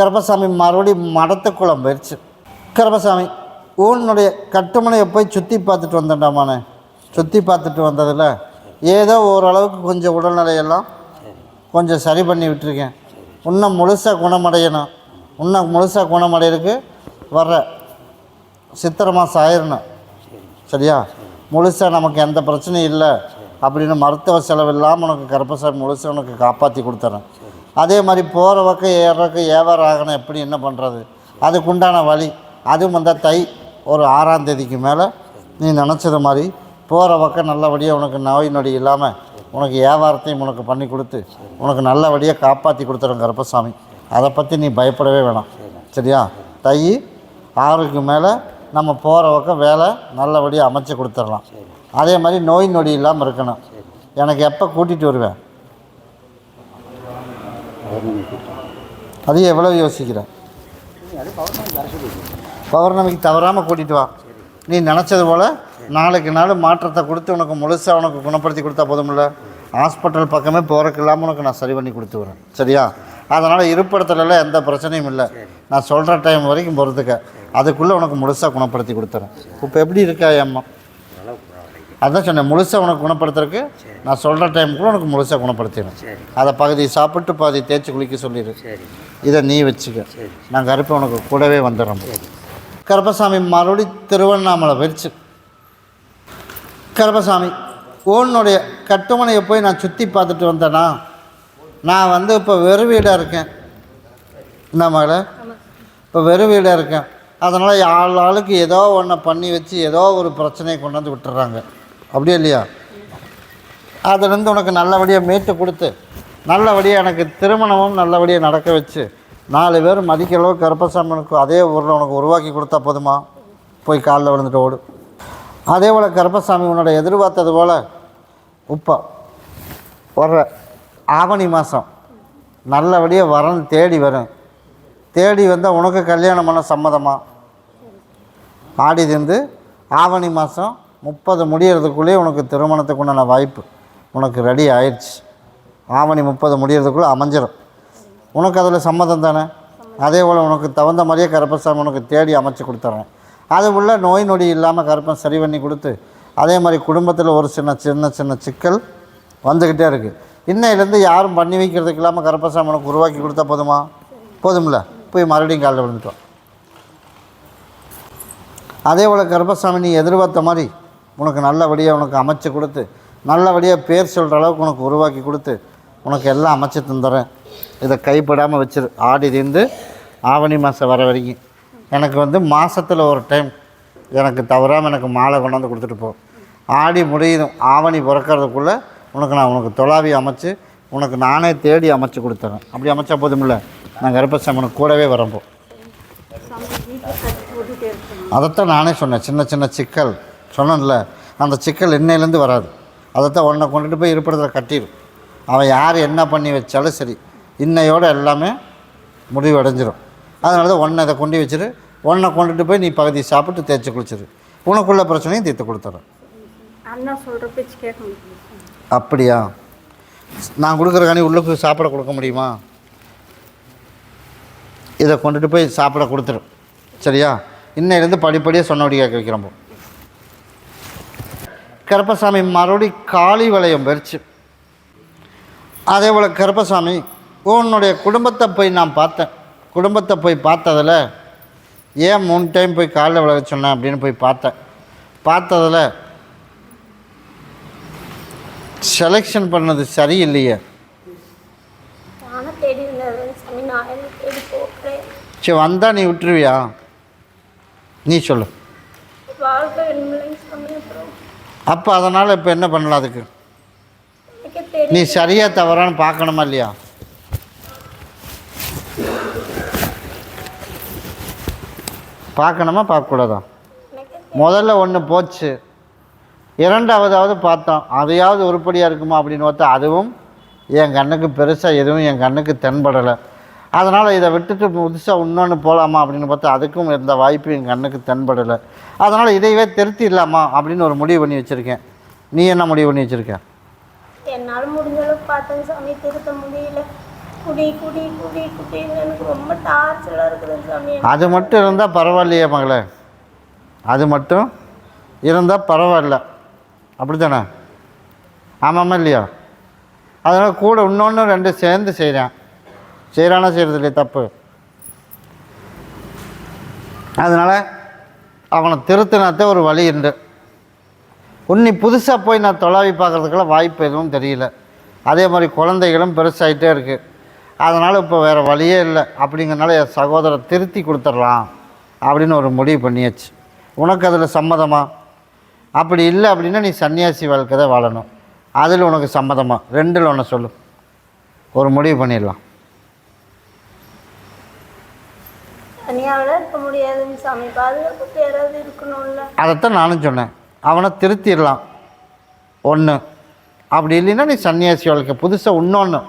கருப்பசாமி மறுபடியும் மடத்துக்குளம் போயிடுச்சு கருப்பசாமி உன்னுடைய கட்டுமனையை போய் சுற்றி பார்த்துட்டு வந்தேன்டாமானே? சுற்றி பார்த்துட்டு வந்ததில் ஏதோ ஓரளவுக்கு கொஞ்சம் உடல்நிலையெல்லாம் கொஞ்சம் சரி பண்ணி விட்டுருக்கேன். இன்னும் முழுசாக குணமடையணும். இன்னும் முழுசாக குணமடையிறதுக்கு வர்ற சித்திரை மாதம் ஆயிரணும். சரியா? முழுசாக நமக்கு எந்த பிரச்சனையும் இல்லை. அப்படின்னு மருத்துவ செலவு இல்லாமல் உனக்கு கருப்பசாமி முழுசு உனக்கு காப்பாற்றி கொடுத்துறேன். அதே மாதிரி போகிற பக்கம் ஏறக்கு வியாபாரம் ஆகணும் எப்படி என்ன பண்ணுறது அதுக்குண்டான வழி அதுவும் வந்தால் தை ஒரு ஆறாம் தேதிக்கு மேலே நீ நினச்சது மாதிரி போகிற பக்கம் நல்லபடியாக உனக்கு நோய் நொடி இல்லாமல் உனக்கு வியாபாரத்தையும் உனக்கு பண்ணி கொடுத்து உனக்கு நல்லபடியாக காப்பாற்றி கொடுத்துறோம் கருப்பசாமி. அதை பற்றி நீ பயப்படவே வேணாம். சரியா? தை ஆறுக்கு மேலே நம்ம போகிற பக்கம் வேலை நல்லபடியாக அமைச்சு கொடுத்துடலாம். அதே மாதிரி நோய் நொடி இல்லாமல் இருக்கணும். எனக்கு எப்போ கூட்டிகிட்டு வருவேன்? அது எவ்வளோ யோசிக்கிறேன் பௌர்ணமிக்கு தவறாமல் கூட்டிகிட்டு வா. நீ நினச்சது போல் நாளுக்கு நாள் மாற்றத்தை கொடுத்து உனக்கு முழுசாக உனக்கு குணப்படுத்தி கொடுத்தா போதுமில்ல ஹாஸ்பிட்டல் பக்கமே போகிறக்கு இல்லாமல் உனக்கு நான் சரி பண்ணி கொடுத்து வரேன் சரியா? அதனால் இருப்பிடத்துலலாம் எந்த பிரச்சனையும் இல்லை. நான் சொல்கிற டைம் வரைக்கும் பொறுத்துக்க. அதுக்குள்ளே உனக்கு முழுசாக குணப்படுத்தி கொடுத்துறேன். இப்போ எப்படி இருக்கா அம்மா? அதான் சொன்னேன் முழுசாக உனக்கு குணப்படுத்துறதுக்கு நான் சொல்கிற டைமுக்குள்ள உனக்கு முழுசாக குணப்படுத்திடுறேன். சரி. அதை பகுதி சாப்பிட்டு பாதி தேய்ச்சி குளிக்க சொல்லிடு. இதை நீ வச்சுக்க. நான் கருப்பை உனக்கு கூடவே வந்துடுறோம் கருப்பசாமி மறுபடி திருவண்ணாமலை போயிடுச்சு. கருப்பசாமி உன்னுடைய கட்டுமனையை போய் நான் சுற்றி பார்த்துட்டு வந்தேனா? நான் வந்து இப்போ வெறும் வீடாக இருக்கேன். என்ன மகளே? இப்போ வெறும் வீடாக இருக்கேன். அதனால் ஆள் ஆளுக்கு ஏதோ ஒன்றை பண்ணி வச்சு ஏதோ ஒரு பிரச்சனையை கொண்டாந்து விட்டுறாங்க. அப்படியே இல்லையா? அதுலேருந்து உனக்கு நல்லபடியாக மீட்டு கொடுத்து நல்லபடியாக எனக்கு திருமணமும் நல்லபடியாக நடக்க வச்சு நாலு பேர் மதிக்க அளவு கருப்பசாமனுக்கு அதே ஊரில் உனக்கு உருவாக்கி கொடுத்தா போதுமா? போய் காலில் விழுந்துட்டு ஓடு. அதே போல் கருப்பசாமி உன்னோட எதிர்பார்த்தது போல் உப்பா வர்ற ஆவணி மாதம் நல்லபடியாக வரன் தேடி வரும் தேடி வந்தால் உனக்கு கல்யாணம் பண்ண சம்மதமா? ஆடி திந்து ஆவணி மாதம் முப்பது முடியறதுக்குள்ளேயே உனக்கு திருமணத்துக்கு உண்டான வாய்ப்பு. உனக்கு ரெடி ஆயிடுச்சு ஆவணி முப்பது முடியறதுக்குள்ளே அமைஞ்சிடும் உனக்கு அதில் சம்மதம் தானே? அதே போல் உனக்கு தகுந்த மாதிரியே கருப்பசாமி உனக்கு தேடி அமைச்சு கொடுத்துட்றேன் அது உள்ள நோய் நொடி இல்லாமல் கருப்பன் சரி பண்ணி கொடுத்து அதே மாதிரி குடும்பத்தில் ஒரு சின்ன சின்ன சின்ன சிக்கல் வந்துக்கிட்டே இருக்குது இன்னையிலேருந்து யாரும் பண்ணி வைக்கிறதுக்கு இல்லாமல் கருப்பசாமி உனக்கு உருவாக்கி கொடுத்தா போதுமா? போதும்ல? போய் மறுபடியும் காலில் விழுந்துட்டோம். அதே போல் கர்ப்பசாமி நீ எதிர்பார்த்த மாதிரி உனக்கு நல்லபடியாக உனக்கு அமைச்சு கொடுத்து நல்லபடியாக பேர் சொல்கிற அளவுக்கு உனக்கு உருவாக்கி கொடுத்து உனக்கு எல்லாம் அமைச்சு தந்துடுறேன். இதை கைப்படாமல் வச்சிரு. ஆடி தீர்ந்து ஆவணி மாதம் வர வரைக்கும். எனக்கு வந்து மாதத்தில் ஒரு டைம் எனக்கு தவறாமல் எனக்கு மாலை கொண்டாந்து கொடுத்துட்டு போ. ஆடி முடியும் ஆவணி பிறக்கிறதுக்குள்ளே உனக்கு நான் உனக்கு தொலாவி அமைச்சு உனக்கு நானே தேடி அமைச்சு கொடுத்துறேன். அப்படி அமைச்சா போதுமில்ல நான் கருப்பசாமி உனக்கு கூடவே வரப்போ அதைத்தான் நானே சொன்னேன் சின்ன சின்ன சிக்கல். சொன்னேன்ல அந்த சிக்கல் இன்னையிலேருந்து வராது. அதைத்தான் உன்னை கொண்டுட்டு போய் இருப்பிடத்தில் கட்டிடும் அவன் யார் என்ன பண்ணி வச்சாலும் சரி இன்னையோட எல்லாமே முடிவடைஞ்சிரும். அதனால தான் ஒன்றை இதை கொண்டு வச்சிரு. ஒன்றை கொண்டுட்டு போய் நீ பகுதி சாப்பிட்டு தேய்ச்சி குளிச்சிரு. உனக்குள்ள பிரச்சனையும் தீர்த்து முடியும்? அப்படியா? நான் கொடுக்குற கனி உள்ளுக்கு சாப்பிட கொடுக்க முடியுமா? இதை கொண்டுட்டு போய் சாப்பிட கொடுத்துரும். சரியா? இன்னையிலேருந்து படிப்படியாக சொன்னபடி கேட்க வைக்கிறோம் கருப்பசாமி மறுபடி காளி வளையம் பறிச்சு அதே போல் கருப்பசாமி உன்னுடைய குடும்பத்தை போய் நான் பார்த்தேன். குடும்பத்தை போய் பார்த்ததில் ஏன் மூணு டைம் போய் காலில் விளைய சொன்னேன் அப்படின்னு போய் பார்த்தேன். பார்த்ததில் செலெக்ஷன் பண்ணது சரியில்லையே நானும் தேடி இருந்தேன் சாமி தேடி போகிறேன் சரி வந்தால் நீ விட்டுருவியா? நீ சொல்லு. அப்போ அதனால் இப்போ என்ன பண்ணலாம் அதுக்கு? நீ சரியா தவறான்னு பார்க்கணுமா இல்லையா? பார்க்கணுமா பார்க்கக்கூடாதா? முதல்ல ஒன்று போச்சு. இரண்டாவதாவது பார்த்தோம். அதையாவது உருப்படியாக இருக்குமா அப்படின்னு பார்த்தா அதுவும் என் கண்ணுக்கு பெருசாக எதுவும் என் கண்ணுக்கு தென்படலை. அதனால் இதை விட்டுட்டு புதுசாக இன்னொன்று போகலாமா அப்படின்னு பார்த்தா அதுக்கும் எந்த வாய்ப்பும் என் கண்ணுக்கு தென்படலை. அதனால் இதையவே திருத்திடலாமா அப்படின்னு ஒரு முடிவு பண்ணி வச்சுருக்கேன். நீ என்ன முடிவு பண்ணி வச்சுருக்க? என்னால் முடிஞ்ச அளவுக்கு பார்த்தேன் சாமி திருத்த முடியல. குடி குடி குடி குடின்னு எனக்கு ரொம்ப டார்ச்சலாக இருக்குது சாமி. அது மட்டும் இருந்தால் பரவாயில்லையே மகளே. அது மட்டும் இருந்தால் பரவாயில்ல. அப்படி தானே ஆமாம்மா இல்லையா? அதனால் கூட இன்னொன்று ரெண்டு சேர்ந்து செய்கிறேன் செய்கிறானா செய்கிறதில்லையே தப்பு. அதனால் அவனை திருத்தினாத்தே ஒரு வழி உண்டு உன்னி புதுசாக போய் நான் தொலாவி பார்க்குறதுக்கெல்லாம் வாய்ப்பு எதுவும் தெரியல. அதே மாதிரி குழந்தைகளும் பெருசாகிட்டே இருக்குது அதனால் இப்போ வேறு வழியே இல்லை. அப்படிங்கிறனால என் சகோதரர் திருத்தி கொடுத்துட்லாம் அப்படின்னு ஒரு முடிவு பண்ணியாச்சு. உனக்கு அதில் சம்மதமா? அப்படி இல்லை அப்படின்னா நீ சன்னியாசி வாழ்க்கை தான் வாழணும். அதில் உனக்கு சம்மதமா? ரெண்டில் ஒன்று சொல்லு. ஒரு முடிவு பண்ணிடலாம். தனியாவில் இருக்க முடியாதுங்க சாமி. பாதுகாப்புக்கு யாராவது இருக்கணும்ல. அதைத்தான் நானும் சொன்னேன். அவனை திருத்திடலாம். ஒன்று அப்படி இல்லைன்னா நீ சன்னியாசி வாழ்க்கை. புதுசாக இன்னொன்று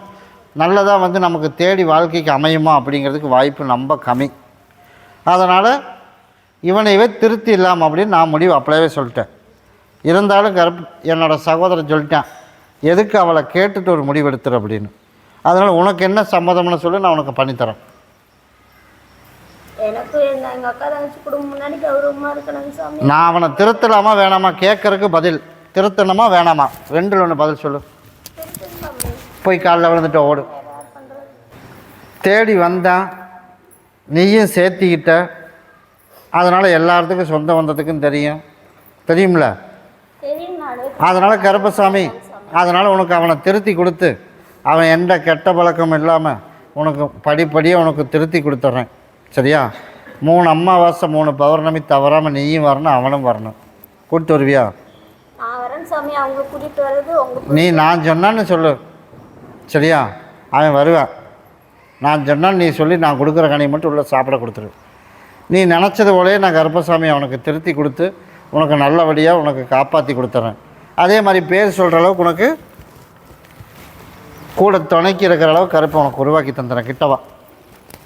நல்லதாக வந்து நமக்கு தேடி வாழ்க்கைக்கு அமையுமா அப்படிங்கிறதுக்கு வாய்ப்பு ரொம்ப கம்மி. அதனால் இவனையவே திருத்தி இல்லாமல் அப்படின்னு நான் முடிவு அப்பளவே சொல்லிட்டேன். இருந்தாலும் கருப் என்னோட சகோதரன் சொல்லிட்டேன் எதுக்கு அவளை கேட்டுட்டு ஒரு முடிவு அப்படின்னு. அதனால் உனக்கு என்ன சம்மதம்னு சொல்லி நான் உனக்கு பண்ணித்தரேன். எனக்கு எங்கள் அக்கா தங்கச்சி குடும்பம் முன்னாடி கௌரவமாக இருக்கணுங்க சாமி. நான் அவனை திருத்தலாமா வேணாமா? கேட்கறதுக்கு பதில். திருத்தணுமா வேணாமா? ரெண்டில் ஒன்று பதில் சொல்லு. போய் காலைல விழுந்துட்டு ஓடு. தேடி வந்தான் நீயும் சேர்த்திக்கிட்ட. அதனால் எல்லாத்துக்கும் சொந்த வந்ததுக்கும் தெரியும். தெரியும்ல? அதனால் கருப்பசாமி அதனால் உனக்கு அவனை திருத்தி கொடுத்து அவன் எந்த கெட்ட பழக்கம் இல்லாமல் உனக்கு படிப்படியாக உனக்கு திருத்தி கொடுத்துட்றேன். சரியா? மூணு அம்மாவாசை மூணு பௌர்ணமி தவறாமல் நீயும் வரணும் அவனும் வரணும். கூப்பிட்டு வருவியா? நீ நான் சொன்னான்னு சொல்லு. சரியா? அவன் வருவான். நான் சொன்னான்னு நீ சொல்லி நான் கொடுக்குற கனி மட்டும் உள்ள சாப்பிட கொடுத்துரு. நீ நினச்சது போலயே நான் கருப்பசாமி அவனுக்கு திருத்தி கொடுத்து உனக்கு நல்லபடியாக உனக்கு காப்பாற்றி கொடுத்துட்றேன் அதே மாதிரி பேர் சொல்கிற அளவுக்கு உனக்கு கூட துணைக்கி இருக்கிற அளவுக்கு கருப்பை உனக்கு உருவாக்கி தந்துடுறேன் கிட்டவா?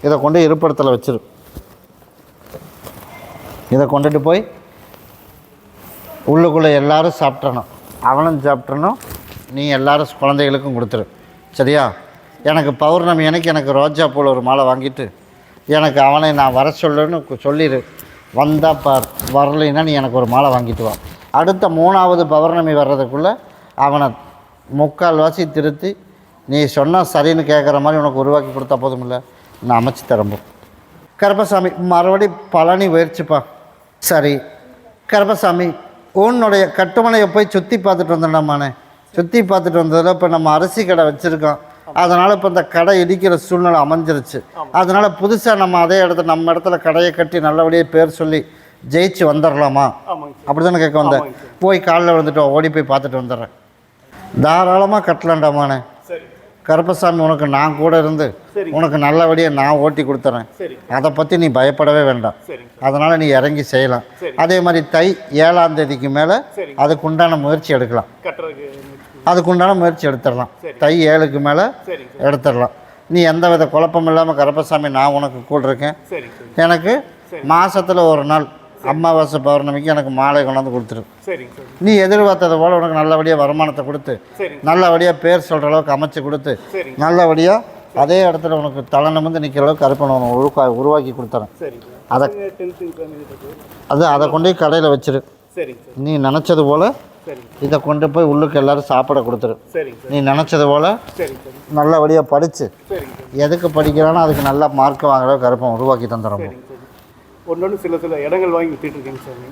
இதை கொண்டு இருப்பிடத்தில் வச்சிரு. இதை கொண்டுட்டு போய் உள்ளுக்குள்ளே எல்லாரும் சாப்பிட்றணும். அவனும் சாப்பிட்றணும். நீ எல்லாரும் குழந்தைகளுக்கும் கொடுத்துரு. சரியா? எனக்கு பௌர்ணமி அன்னைக்கு எனக்கு ரோஜா பூவில் ஒரு மாலை வாங்கிட்டு எனக்கு அவனை நான் வர சொல்லுன்னு சொல்லிடு வந்தால் பார் வரலைன்னா நீ எனக்கு ஒரு மாலை வாங்கிட்டு வா. அடுத்த மூணாவது பௌர்ணமி வர்றதுக்குள்ளே அவனை முக்கால்வாசி திருத்தி நீ சொன்னால் சரின்னு கேட்குற மாதிரி உனக்கு உருவாக்கி கொடுத்தா போதுமில்ல? நான் அமைச்சு தரம்போ கருப்பசாமி மறுபடி பழனி முயற்சிப்பா சரி. கருப்பசாமி உன்னுடைய கட்டுமனையை போய் சுற்றி பார்த்துட்டு வந்தோம்டாமானே சுற்றி பார்த்துட்டு வந்ததில் இப்போ நம்ம அரிசி கடை வச்சுருக்கோம். அதனால் இப்போ இந்த கடை இடிக்கிற சூழ்நிலை அமைஞ்சிருச்சு. அதனால் புதுசாக நம்ம அதே இடத்துல நம்ம இடத்துல கடையை கட்டி நல்லபடியாக பேர் சொல்லி ஜெயிச்சு வந்துடலாமா? அப்படி தானே கேட்க வந்தேன். போய் காலைல வந்துட்டு ஓடி போய் பார்த்துட்டு வந்துடுறேன். தாராளமாக கட்டலாண்டாமானே கருப்பசாமி உனக்கு நான் கூட இருந்து உனக்கு நல்லபடியாக நான் ஓட்டி கொடுத்துறேன். அதை பற்றி நீ பயப்படவே வேண்டாம். அதனால் நீ இறங்கி செய்யலாம். அதே மாதிரி தை ஏழாம் தேதிக்கு மேலே அதுக்குண்டான முயற்சி எடுக்கலாம். அதுக்குண்டான முயற்சி எடுத்துடலாம். தை ஏழுக்கு மேலே எடுத்துடலாம். நீ எந்த வித குழப்பம் இல்லாமல் கருப்பசாமி நான் உனக்கு கூட இருக்கேன். எனக்கு மாசத்துல ஒரு நாள் அமாவாசை பௌர்ணமிக்கு எனக்கு மாலை கொண்டாந்து கொடுத்துரு. நீ எதிர்பார்த்தது போல் உனக்கு நல்லபடியாக வருமானத்தை கொடுத்து நல்லபடியாக பேர் சொல்கிற அளவுக்கு அமைச்சு கொடுத்து நல்லபடியாக அதே இடத்துல உனக்கு தலை நிமிர்ந்து நிற்கிற அளவுக்கு கருப்பனை உனக்கு உருவா உருவாக்கி கொடுத்துறேன். அதை அது அதை கொண்டு போய் கடையில் வச்சிரு. நீ நினச்சது போல் இதை கொண்டு போய் உள்ளுக்கு எல்லாரும் சாப்பிட கொடுத்துரு. நீ நினச்சது போல் நல்லபடியாக படித்து எதுக்கு படிக்கிறானோ அதுக்கு நல்லா மார்க் வாங்குற கருப்பன் உருவாக்கி தந்துடுறோம். ஒன்னொன்று சில சில இடங்கள் வாங்கி வித்துட்டு இருக்கேங்க சாமி.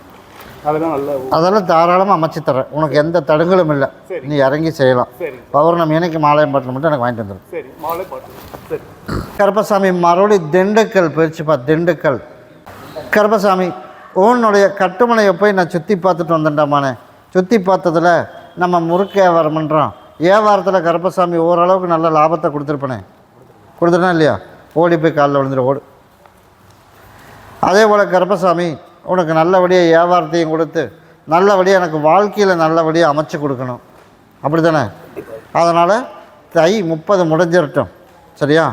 அதெல்லாம் நல்லா அதெல்லாம் தாராளமாக அமைச்சு தரேன். உனக்கு எந்த தடங்களும் இல்லை. நீ இறங்கி செய்யலாம். பௌர்ணமி அன்னைக்கு மாலையம் பாட்டில் மட்டும் எனக்கு வாங்கிட்டு வந்துடும் சரி மாலை பாட்டு சரி. கருப்பசாமி மறுபடியும் திண்டுக்கல் போயிடுச்சுப்பா திண்டுக்கல். கருப்பசாமி உன்னுடைய கட்டுமனையை போய் நான் சுற்றி பார்த்துட்டு வந்தேன்டாமானே. சுற்றி பார்த்ததுல நம்ம முறுக்கு வியாபாரம் பண்ணுறோம் வியாபாரத்தில் கருப்பசாமி ஓரளவுக்கு நல்ல லாபத்தை கொடுத்துருப்பனே. கொடுத்துட்டேன் இல்லையா? ஓடி போய் காலில் விழுந்துட்டு ஓடு. அதே போல் கருப்பசாமி உனக்கு நல்லபடியாக வியாபாரத்தையும் கொடுத்து நல்லபடியாக எனக்கு வாழ்க்கையில் நல்லபடியாக அமைச்சு கொடுக்கணும். அப்படி தானே அதனால் தை முப்பது முடிஞ்சிடட்டும் சரியா?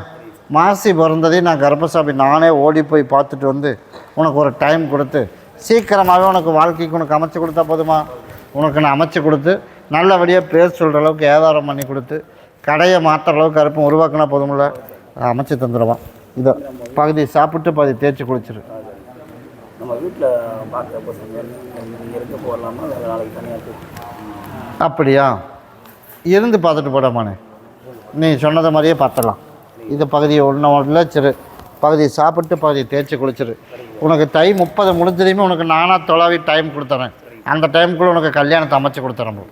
மாசி பிறந்ததையும் நான் கர்ப்பசாமி நானே ஓடி போய் பார்த்துட்டு வந்து உனக்கு ஒரு டைம் கொடுத்து சீக்கிரமாகவே உனக்கு வாழ்க்கைக்கு உனக்கு அமைச்சு கொடுத்தா போதுமா? உனக்கு நான் அமைச்சு கொடுத்து நல்லபடியாக பேர் சொல்கிற அளவுக்கு வியாபாரம் பண்ணி கொடுத்து கடையை மாற்றுற அளவுக்கு கருப்பம் உருவாக்கினா போதுமில்ல அமைச்சு தந்துடுவான் இதை பகுதி சாப்பிட்டு பகுதி தேய்ச்சி குளிச்சிரு. நம்ம வீட்டில் பார்க்குறப்ப சாமி இருக்க போடலாமா வேறு நாளைக்கு தனியாக அப்படியா? இருந்து பார்த்துட்டு போடாமானே நீ சொன்னதை மாதிரியே பார்த்துடலாம். இது பகுதியை ஒன்று ஒன்றில் சரி பகுதியை சாப்பிட்டு பகுதியை தேய்ச்சி குளிச்சிரு. உனக்கு டைம் முப்பது முடிஞ்சதையுமே உனக்கு நானாக தொலாவி டைம் கொடுத்துறேன். அந்த டைமுக்குள்ளே உனக்கு கல்யாணத்தை அமைச்சு கொடுத்துறேன்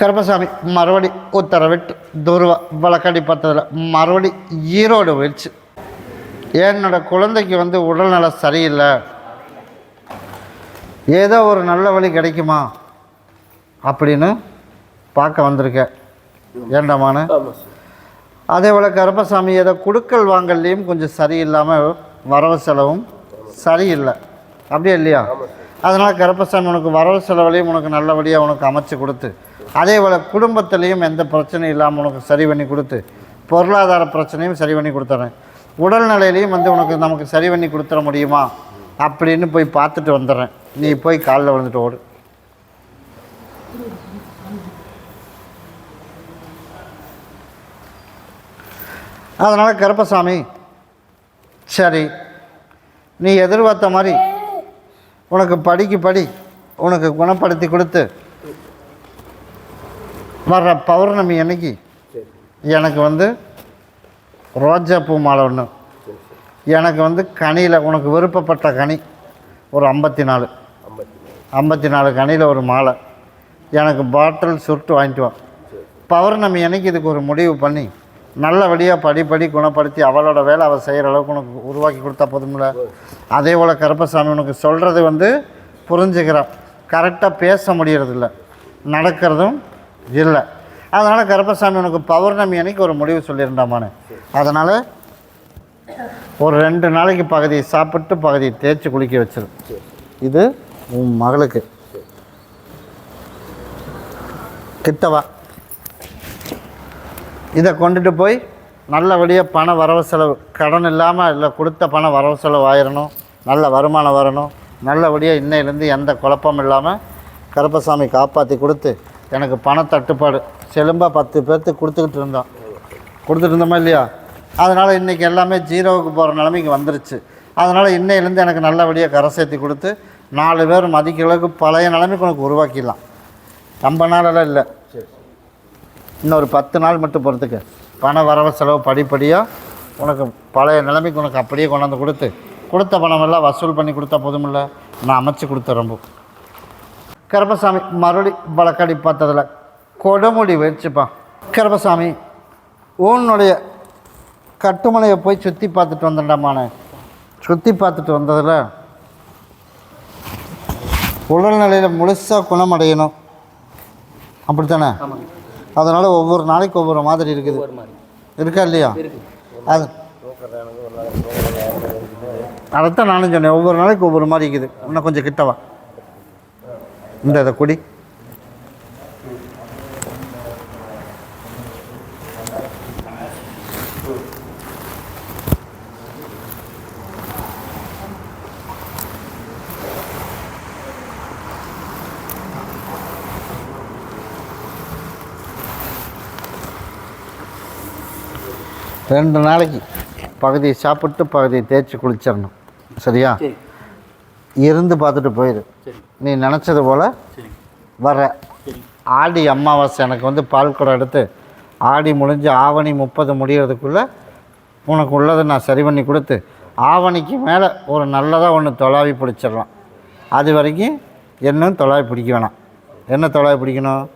கருமசாமி மறுபடி உத்தரவிட்டு துருவா வழக்கடி பத்ததில் மறுபடி ஈரோடு போயிடுச்சு. என்னோட குழந்தைக்கு வந்து உடல்நலம் சரியில்லை. ஏதோ ஒரு நல்ல வழி கிடைக்குமா? அப்படின்னு பார்க்க வந்திருக்கேன். ஏண்டாமான்னு அதே போல் கருப்பசாமி ஏதோ குடுக்கல் வாங்கல்லையும் கொஞ்சம் சரியில்லாமல் வரவு செலவும் சரியில்லை. அப்படியே இல்லையா? அதனால் கருப்பசாமி உனக்கு வரவு செலவுலையும் உனக்கு நல்லபடியாக உனக்கு அமைச்சு கொடுத்து அதே போல் குடும்பத்துலேயும் எந்த பிரச்சனையும் இல்லாமல் உனக்கு சரி பண்ணி கொடுத்து பொருளாதார பிரச்சனையும் சரி பண்ணி கொடுத்துறேன். உடல்நிலையிலையும் வந்து உனக்கு நமக்கு சரி பண்ணி கொடுத்துட முடியுமா? அப்படின்னு போய் பார்த்துட்டு வந்துடுறேன். நீ போய் காலில் விழுந்துட்டு ஓடு. அதனால் கருப்பசாமி சரி நீ எதிர்பார்த்த மாதிரி உனக்கு படிக்கு படி உனக்கு குணப்படுத்தி கொடுத்து வர்ற பௌர்ணமி அன்னைக்கு எனக்கு வந்து ரோஜா பூ மாலை ஒன்று எனக்கு வந்து கனியில் உனக்கு விருப்பப்பட்ட கனி ஒரு ஐம்பத்தி நாலு ஐம்பத்தி நாலு கனியில் ஒரு மாலை. எனக்கு பாட்டில் சுருட்டு வாங்கிட்டு வா. பௌர்ணமி அன்னைக்கு இதுக்கு ஒரு முடிவு பண்ணி நல்லபடியாக படிப்படி குணப்படுத்தி அவளோட வேலை அவள் செய்கிற அளவுக்கு உனக்கு உருவாக்கி கொடுத்தா போதும்ல? அதே போல் கருப்பசாமி உனக்கு சொல்கிறது வந்து புரிஞ்சுக்கிறான் கரெக்டாக பேச முடியறதில்ல. நடக்கிறதும் இல்லை. அதனால் கருப்பசாமி உனக்கு பௌர்ணமி அன்னைக்கு ஒரு முடிவு சொல்லியிருந்தாமான்னு. அதனால் ஒரு ரெண்டு நாளைக்கு பகுதியை சாப்பிட்டு பகுதியை தேய்ச்சி குளிக்க வச்சிரு. இது உன் மகளுக்கு. கிட்டவா. இதை கொண்டுட்டு போய் நல்லபடியாக பண வரவு செலவு கடன் இல்லாமல் இல்லை கொடுத்த பணம் வரவு செலவு ஆயிடணும் நல்ல வருமானம் வரணும் நல்லபடியாக இன்னையிலேருந்து எந்த குழப்பமும் இல்லாமல் கருப்பசாமி காப்பாற்றி கொடுத்து எனக்கு பண தட்டுப்பாடு செலும்பாக பத்து பேர்த்துக்கு கொடுத்துக்கிட்டு இருந்தோம். கொடுத்துட்டு இருந்தோமா இல்லையா? அதனால் இன்றைக்கி எல்லாமே ஜீரோவுக்கு போகிற நிலைமைக்கு வந்துருச்சு. அதனால் இன்னையிலேருந்து எனக்கு நல்லபடியாக கரை சேர்த்தி கொடுத்து நாலு பேர் மதிக்கிற அளவுக்கு பழைய நிலைமைக்கு உனக்கு உருவாக்கிடலாம். ரொம்ப நாளெல்லாம் இல்லை. இன்னொரு பத்து நாள் மட்டும் போகிறதுக்கு பண வரவு செலவு படிப்படியாக உனக்கு பழைய நிலைமைக்கு உனக்கு அப்படியே கொண்டாந்து கொடுத்து கொடுத்த பணமெல்லாம் வசூல் பண்ணி கொடுத்தா போதுமில்ல? நான் அமைச்சு கொடுத்துறேன் ரொம்ப. கருப்பசாமி மறுபடி வழக்கடி பார்த்ததில். கொடுமுடி வச்சுப்பான் கருப்பசாமி உன்னுடைய கட்டுமனையை போய் சுற்றி பார்த்துட்டு வந்தேன்டாமானே சுற்றி பார்த்துட்டு வந்ததில் உடல்நிலையில் முழுசாக குணமடையணும். அப்படித்தானே? அதனால் ஒவ்வொரு நாளைக்கு ஒவ்வொரு மாதிரி இருக்குது. இருக்கா இல்லையா? அது அதைத்தான் நானும் சொன்னேன். ஒவ்வொரு நாளைக்கு ஒவ்வொரு மாதிரி இருக்குது. இன்னும் கொஞ்சம் கிட்டவா இந்த இதை குடி. ரெண்டு நாளைக்கு பகுதி சாப்பிட்டு பகுதி தேய்ச்சி குளிச்சிடணும். சரியா? சரி. இருந்து பார்த்துட்டு சரி. நீ நினச்சது போல் வர. ஆடி அமாவாசை எனக்கு வந்து பால் குடம் எடுத்து ஆடி முடிஞ்சு ஆவணி முப்பது முடியறதுக்குள்ளே உனக்கு உள்ளதை நான் சரி பண்ணி கொடுத்து ஆவணிக்கு மேலே ஒரு நல்லதாக ஒன்று தொலாவி பிடிச்சிடலாம். அது வரைக்கும் இன்னும் தொலாவி பிடிக்க வேணாம். என்ன தொலாவி பிடிக்கணும்?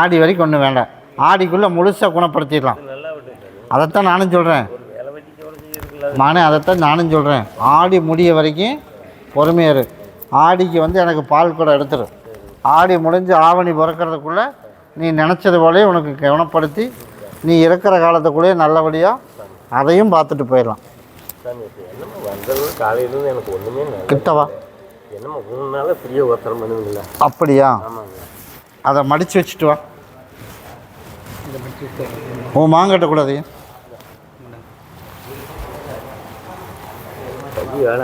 ஆடி வரைக்கும் ஒன்றும் வேண்டாம். ஆடிக்குள்ளே முழுசாக குணப்படுத்திடலாம். அதைத்தான் நானும் சொல்கிறேன் நானே அதைத்தான் நானும் சொல்கிறேன் ஆடி முடிய வரைக்கும் பொறுமையா இரு. ஆடிக்கு வந்து எனக்கு பால் கூட எடுத்துரு. ஆடி முடிஞ்சு ஆவணி பிறக்கிறதுக்குள்ளே நீ நினச்சது போலே உனக்கு குணப்படுத்தி நீ இருக்கிற காலத்துக்குள்ளேயே நல்லபடியாக அதையும் பார்த்துட்டு போயிடலாம். காலையிலேருந்து எனக்கு ஒன்றுமே நல்ல கிட்டவா? என்னம்மா மூணு நாளாக ஃப்ரீயாக ஒருத்தரம் பண்ணுவீங்களா அப்படியா? அதை மடித்து வச்சுட்டு வா. உன் மாங்கட்டக்கூடாது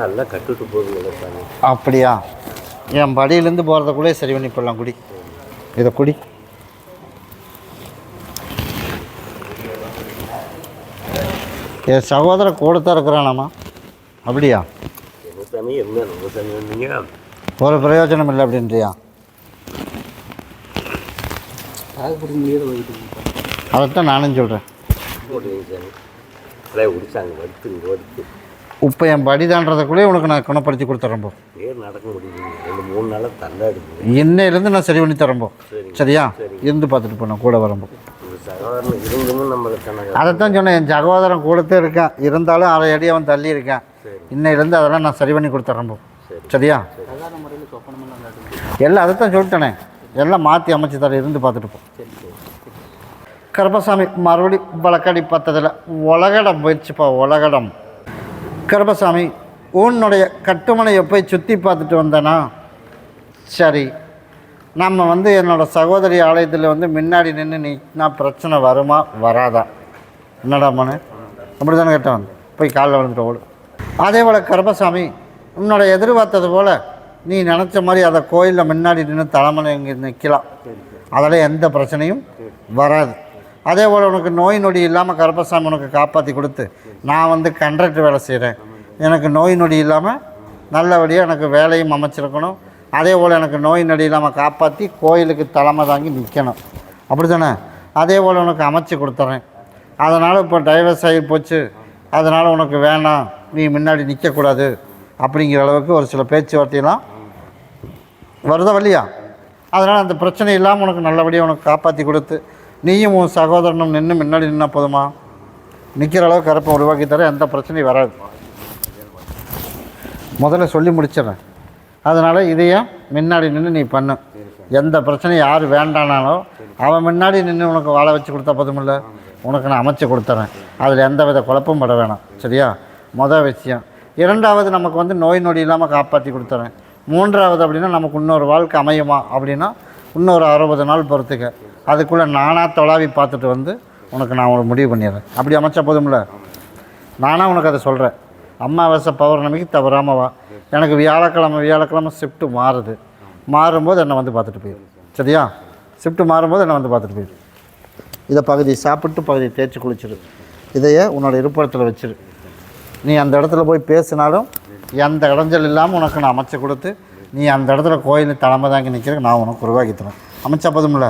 எல்லாம் கட்டுட்டு போகுதுங்க சாமி அப்படியா? என் படியிலேருந்து போகிறதுக்குள்ளே சரி பண்ணி போடலாம் குடி. இதை குடி. என் சகோதரன் கூட தான் இருக்கிறானாம்மா அப்படியா ஒரு பிரயோஜனம் இல்லை அப்படின்றியா? அதைத்தான் நானும் சொல்கிறேன் குடிச்சாங்க வறுத்து வறுத்து. இப்போ என் படிதான்றதுக்குள்ளே உனக்கு நான் குணப்படுத்தி கொடுத்துறேன் போ. பேர் நடக்க ரெண்டு மூணு நாளாக தள்ளாடுது. இன்னையிலேருந்து நான் சரி பண்ணி தரேன் போ. சரியா? இருந்து பார்த்துட்டு போனேன் கூட வரம்போ அதைத்தான் சொன்னேன் என் சகோதரன் கூடத்தே இருக்கான். இருந்தாலும் அரை அடி அவன் தள்ளி இருக்கான். இன்னையிலேருந்து அதெல்லாம் நான் சரி பண்ணி கொடுத்துட்றேன் போ. சரியா? எல்லாம் அதைத்தான் சொல்லிட்டேனே. எல்லாம் மாற்றி அமைச்சு தர இருந்து பார்த்துட்டு போ. கருப்பசாமி மறுபடி வழக்கடி பார்த்ததில் உலகடம் போயிடுச்சுப்பா உலகடம். கருப்பசாமி உன்னுடைய கட்டுமனையை போய் சுற்றி பார்த்துட்டு வந்தேனா? சரி நம்ம வந்து என்னோட சகோதரி ஆலயத்தில் வந்து முன்னாடி நின்று நீனா பிரச்சனை வருமா வராதா? என்னடா மனு? அப்படி தானே கேட்டவன் போய் காலில் விழுந்துட்டு ஓடு. அதே போல் கருப்பசாமி உன்னோட எதிர்பார்த்தது போல் நீ நினச்ச மாதிரி அதை கோயிலில் முன்னாடி நின்று தலைமலை இங்கே நிற்கலாம் அதில் எந்த பிரச்சனையும் வராது. அதே போல் உனக்கு நோய் நொடி இல்லாமல் கருப்பசாமி உனக்கு காப்பாற்றி கொடுத்து நான் வந்து கண்ட்ராக்டர் வேலை செய்கிறேன் எனக்கு நோய் நொடி இல்லாமல் நல்லபடியாக எனக்கு வேலையும் அமைச்சிருக்கணும். அதே போல் எனக்கு நோய் நொடி இல்லாமல் காப்பாற்றி கோயிலுக்கு தலைமை தாங்கி நிற்கணும் அப்படி தானே அதே போல் உனக்கு அமைச்சு கொடுத்துட்றேன் அதனால் இப்போ டைவர்ஸ் ஆகி போச்சு. அதனால் உனக்கு வேணாம். நீ முன்னாடி நிற்கக்கூடாது அப்படிங்கிற அளவுக்கு ஒரு சில பேச்சுவார்த்தையெல்லாம் வருதா இல்லையா? அதனால் அந்த பிரச்சனை இல்லாமல் உனக்கு நல்லபடியாக உனக்கு காப்பாற்றி கொடுத்து நீயும் உன் சகோதரனும் நின்று முன்னாடி நின்னா போதுமா? நிற்கிற அளவுக்கு கருப்பை உருவாக்கி தர எந்த பிரச்சனையும் வராது. முதல்ல சொல்லி முடிச்சிடுறேன். அதனால் இதையே முன்னாடி நின்று நீ பண்ணு. எந்த பிரச்சனையும் யார் வேண்டானாலும் அவன் முன்னாடி நின்று உனக்கு வாழ வச்சு கொடுத்தா போதுமில்ல? உனக்கு நான் அமைச்சு கொடுத்துறேன். அதில் எந்த வித குழப்பம் பட வேணாம். சரியா? மொதல் விஷயம். இரண்டாவது நமக்கு வந்து நோய் நொடி இல்லாமல் காப்பாற்றி கொடுத்துறேன். மூன்றாவது அப்படின்னா நமக்கு இன்னொரு வாழ்க்கை அமையுமா? அப்படின்னா இன்னொரு அறுபது நாள் பொறுத்துக்க. அதுக்குள்ளே நானாக தொலாவி பார்த்துட்டு வந்து உனக்கு நான் ஒரு முடிவு பண்ணிடுறேன். அப்படி அமைச்சா போதும்ல? நானாக உனக்கு அதை சொல்கிறேன் அமாவாசை பௌர்ணமிக்கு தவறாமல் வா. எனக்கு வியாழக்கிழமை வியாழக்கிழமை ஷிஃப்ட்டு மாறுது. மாறும்போது என்னை வந்து பார்த்துட்டு போயிடும் சரியா? ஷிஃப்ட்டு மாறும்போது என்னை வந்து பார்த்துட்டு போயிடும் இதை பகுதி சாப்பிட்டு பகுதி தேய்ச்சி குளிச்சிடு இதையே உன்னோட இருப்பிடத்தில் வச்சிரு. நீ அந்த இடத்துல போய் பேசினாலும் எந்த இடைஞ்சல் இல்லாமல் உனக்கு நான் அமைச்சு கொடுத்து நீ அந்த இடத்துல கோயில் தலைமை தாங்கி நிற்கிறதுக்கு நான் உனக்கு உருவாக்கி தரேன். அமைச்சா போதும்ல?